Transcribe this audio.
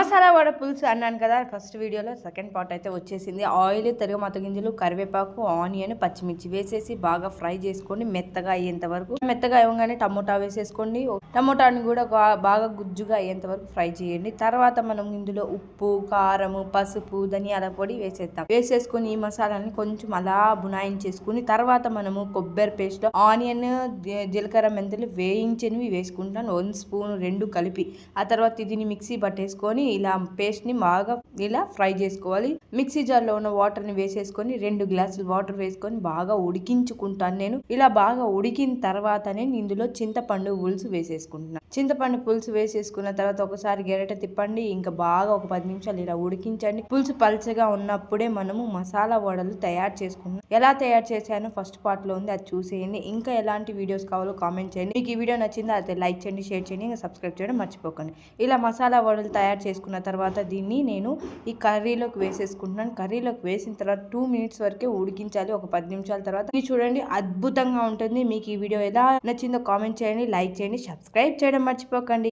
మసాలా వడ పులుసు అన్నాను కదా ఫస్ట్ వీడియోలో సెకండ్ పార్ట్ అయితే వచ్చేసింది. ఆయిల్ తిరగమాత గింజలు కరివేపాకు ఆనియన్ పచ్చిమిర్చి వేసేసి బాగా ఫ్రై చేసుకోండి. మెత్తగా అయ్యేంత వరకు. మెత్తగా ఇవ్వగానే టమోటా వేసేసుకోండి. టమోటాని కూడా బాగా గుజ్జుగా అయ్యేంత వరకు ఫ్రై చేయండి. తర్వాత మనం ఇందులో ఉప్పు కారము పసుపు ధనియాల పొడి వేసేద్దాం. వేసేసుకొని ఈ మసాలాని కొంచెం అలా బునాయించేసుకుని తర్వాత మనము కొబ్బరి పేస్ట్ ఆనియన్ జీలకర్ర మెంతులు వేయించినవి వేసుకుంటాను. వన్ స్పూన్ రెండు కలిపి. ఆ తర్వాత దీన్ని మిక్సీ పట్టేసుకొని ఇలా పేస్ట్ని బాగా ఇలా ఫ్రై చేసుకోవాలి. మిక్సీ జార్లో ఉన్న వాటర్ని వేసేసుకొని రెండు గ్లాసులు వాటర్ వేసుకొని బాగా ఉడికించుకుంటాను నేను. ఇలా బాగా ఉడికిన తర్వాతనే ఇందులో చింతపండు పులుసు వేసేసుకుంటున్నాను చింతపండు పులుసు వేసేసుకున్న తర్వాత ఒకసారి గెరట తిప్పండి. ఇంకా బాగా ఒక పది నిమిషాలు ఇలా ఉడికించండి. పులుసు పల్చగా ఉన్నప్పుడే మనము మసాలా వడలు తయారు చేసుకున్నాం ఎలా తయారు చేశానో ఫస్ట్ పార్ట్లో ఉంది అది చూసేయండి. ఇంకా ఎలాంటి వీడియోస్ కావాలో కామెంట్ చేయండి. మీకు ఈ వీడియో నచ్చిందో అయితే లైక్ చేయండి షేర్ చేయండి. ఇంకా సబ్స్క్రైబ్ చేయడం మర్చిపోకండి. ఇలా మసాలా వడలు తయారు వేసుకున్న తర్వాత దీన్ని నేను ఈ కర్రీలోకి వేసేసుకుంటున్నాను. కర్రీలోకి వేసిన తర్వాత టూ మినిట్స్ వరకే ఉడికించాలి. ఒక పది నిమిషాల తర్వాత ఇది చూడండి అద్భుతంగా ఉంటుంది. మీకు ఈ వీడియో ఎలా నచ్చిందో కామెంట్ చేయండి లైక్ చేయండి సబ్స్క్రైబ్ చేయడం మర్చిపోకండి.